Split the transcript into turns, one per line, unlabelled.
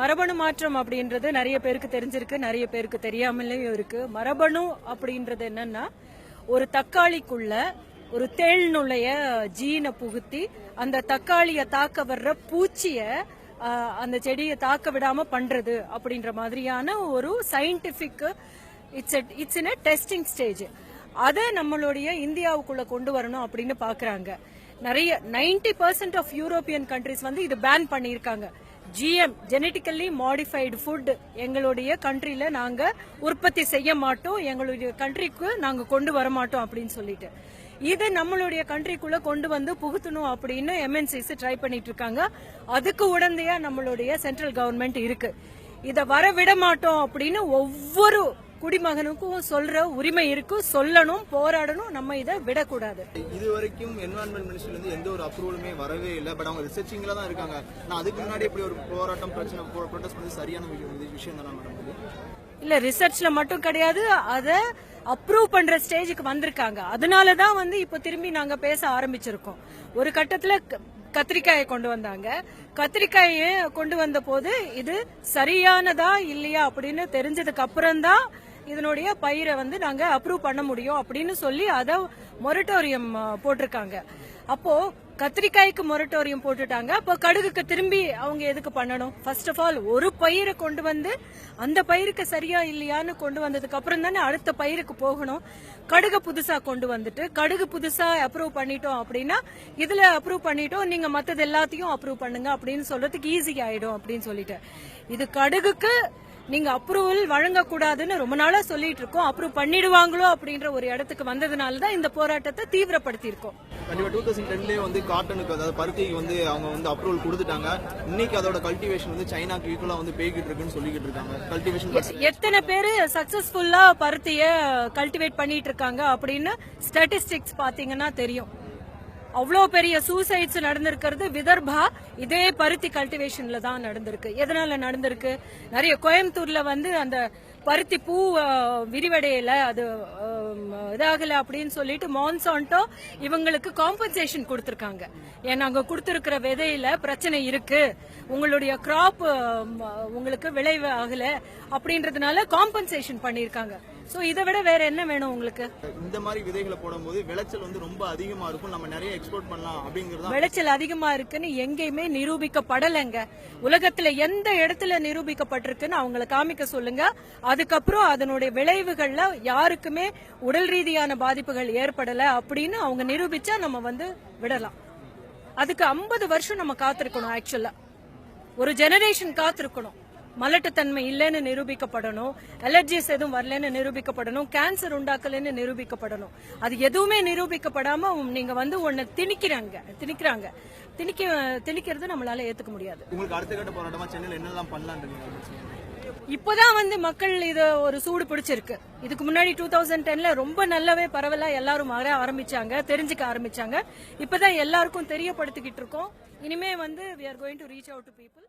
மரபணு மாற்றம் அப்படின்றது நிறைய பேருக்கு தெரிஞ்சிருக்கு நிறைய பேருக்கு தெரியாமலேயும் இருக்கு. மரபணு அப்படின்றது என்னன்னா ஒரு தக்காளிக்குள்ள ஒரு தேள் நுழைய ஜீனை புகுத்தி அந்த தக்காளியை தாக்க வர்ற பூச்சிய அந்த செடியை தாக்க விடாம பண்றது அப்படின்ற மாதிரியான ஒரு scientific it's it's in testing stage அதை நம்மளுடைய இந்தியாவுக்குள்ள கொண்டு வரணும் அப்படின்னு பாக்குறாங்க நிறைய 90% பர்சன்ட் ஆஃப் யூரோப்பியன் கண்ட்ரிஸ் வந்து இது பேன் பண்ணியிருக்காங்க. ஜிஎம் ஜெனட்டிக்கலி மாடிஃபைடு ஃபுட் எங்களுடைய கண்ட்ரியில் நாங்க உற்பத்தி செய்ய மாட்டோம். எங்களுடைய கண்ட்ரிக்கு நாங்க கொண்டு வர மாட்டோம் அப்படின்னு சொல்லிட்டு. இதை நம்மளுடைய கண்ட்ரிக்குள்ள கொண்டு வந்து புகுத்தணும் அப்படின்னு எம்என்சிஸ் ட்ரை பண்ணிட்டு இருக்காங்க அதுக்கு உடந்தையா நம்மளுடைய சென்ட்ரல் கவர்மெண்ட் இருக்கு. இதை வர விட மாட்டோம் அப்படின்னு ஒவ்வொரு குடிமகனுக்கும் சொல்ற உரிமை இருக்கு சொல்லணும் போராடணும் நம்ம இதை விடக்கூடாது.
இது வரைக்கும் என்வரன்மெண்ட் மினிஸ்ட்ரில இருந்து எந்த ஒரு அப்ரூவலுமே வரவே இல்லை. பட் அவங்க ரிசர்ச்சிங்ல தான் இருக்காங்க. நான் அதுக்கு முன்னாடி இப்படி ஒரு போராட்டம் பிரச்சனை ப்ரொடெஸ்ட் பண்ணி சரியான விஷயம் தானே மேடம்
இல்ல ரிசர்ச்ல மட்டும் கிடையாது. அத அப்ரூவ் பண்ற ஸ்டேஜுக்கு வந்திருக்காங்க. அதனால தான் வந்து இப்ப திரும்பி நாங்க பேச ஆரம்பிச்சிருக்கோம். ஒரு கட்டத்துல கத்திரிக்காயை கொண்டு வந்தாங்க. கத்திரிக்காயை கொண்டு வந்த போது இது சரியானதா இல்லையா அப்படின்னு தெரிஞ்சதுக்கு அப்புறம் தான் இதனுடைய பயிரை வந்து நாங்க அப்ரூவ் பண்ண முடியும் அப்படின்னு சொல்லி அதை மொரட்டோரியம் போட்டிருக்காங்க. அப்போ கத்திரிக்காய்க்கு மொரட்டோரியம் போட்டுட்டாங்க. அப்போ கடுகுக்கு திரும்பி அவங்க எதுக்கு பண்ணணும்? ஃபர்ஸ்ட் ஆஃப் ஆல் ஒரு பயிரை கொண்டு வந்து அந்த பயிருக்கு சரியா இல்லையான்னு கொண்டு வந்ததுக்கு அப்புறம் தானே அடுத்த பயிருக்கு போகணும். கடுகு புதுசா கொண்டு வந்துட்டு கடுகு புதுசா அப்ரூவ் பண்ணிட்டோம் அப்படின்னா இதுல அப்ரூவ் பண்ணிட்டோம் நீங்க மத்தது எல்லாத்தையும் அப்ரூவ் பண்ணுங்க அப்படின்னு சொல்றதுக்கு ஈஸி ஆயிடும் அப்படின்னு சொல்லிட்டு. இது கடுகுக்கு நீங்க அப்ரூவல் வழங்கக்கூடாதுன்னு ரொம்ப நாளா சொல்லிட்டு இருக்கோம். அப்ரூவ் பண்ணிடுவாங்களோ அப்படின்ற ஒரு இடத்துக்கு வந்ததுனால தான் இந்த போராட்டத்தை தீவிரப்படுத்தி இருக்கோம்
கண்டிப்பா டூ தௌசண்ட் டென்லேயே வந்து காட்டனுக்கு அதாவது பருத்திக்கு வந்து அவங்க வந்து அப்ரூவல் கொடுத்துட்டாங்க. இன்னைக்கு அதோட கல்டிவேஷன் வந்து சைனாக்கு ஈக்குவலா வந்து போய்கிட்டு இருக்குன்னு சொல்லிக்கிட்டு இருக்காங்க. கல்டிவேஷன்
எத்தனை பேரு சக்சஸ்ஃபுல்லா பருத்திய கல்டிவேட் பண்ணிட்டு இருக்காங்க அப்படின்னு ஸ்டாட்டிஸ்டிக்ஸ் பாத்தீங்கன்னா தெரியும். அவ்வளோ பெரிய சூசைட்ஸ் நடந்திருக்கிறது. விதர்பா இதே பருத்தி கல்டிவேஷன்ல தான் நடந்திருக்கு. எதனால நடந்திருக்கு? நிறைய கோயம்புத்தூர்ல வந்து அந்த பருத்தி பூ விரிவடையல அது இதாகலை இதாகல அப்படின்னு சொல்லிட்டு மான்சான்டோ இவங்களுக்கு காம்பன்சேஷன் கொடுத்துருக்காங்க. ஏன்னா அங்க கொடுத்துருக்கிற விதையில பிரச்சனை இருக்கு. உங்களுடைய கிராப் உங்களுக்கு விளைவு ஆகல அப்படின்றதுனால காம்பன்சேஷன் பண்ணியிருக்காங்க. சோ இதை விட வேற என்ன வேணும் உங்களுக்கு?
இந்த மாதிரி விதைகளை போடும்போது விளைச்சல் வந்து ரொம்ப அதிகமா இருக்கும். நம்ம நிறைய எக்ஸ்போர்ட் பண்ணலாம் அப்படிங்கறத
விளைச்சல் அதிகமா இருக்குன்னு எங்கேயுமே நிரூபிக்கப்படலைங்க. உலகத்துல எந்த இடத்துல நிரூபிக்கப்பட்டிருக்குன்னு அவங்கள காமிக்க சொல்லுங்க. அதுக்கப்புறம் அதனுடைய விளைவுகள்ல யாருக்குமே உடல் ரீதியான பாதிப்புகள் ஏற்படல அப்படின்னு அவங்க நிரூபிச்சா நம்ம வந்து விடலாம். அதுக்கு 50 வருஷம் நம்ம காத்திருக்கணும் ஆக்சுவலா ஒரு ஜெனரேஷன் காத்திருக்கணும். மலட்டுத்தன்மை இல்லைன்னு நிரூபிக்கப்படணும். அலர்ஜிஸ் எதுவும் வரலன்னு நிரூபிக்கப்படணும். கேன்சர் உண்டாக்கலன்னு நிரூபிக்கப்படணும். அது எதுவுமே நிரூபிக்கப்படாம நீங்க வந்து ஒன்னு திணிக்கிறாங்க. திணிக்கிறாங்க. திணிக்க திணிக்கிறது நம்மளால ஏத்துக்க முடியாது.
உங்களுக்கு அடுத்த கட்ட போராட்டமா சென்னையில் என்னெல்லாம் பண்ணலான்றீங்க
இப்போதான் வந்து மக்கள் இது ஒரு சூடு பிடிச்சிருக்கு. இதுக்கு முன்னாடி டூ தௌசண்ட் டென்ல ரொம்ப நல்லாவே பரவலா எல்லாரும் வர ஆரம்பிச்சாங்க தெரிஞ்சுக்க ஆரம்பிச்சாங்க. இப்பதான் எல்லாருக்கும் தெரியப்படுத்திக்கிட்டு இருக்கோம். இனிமே வந்து we are going to reach out to people.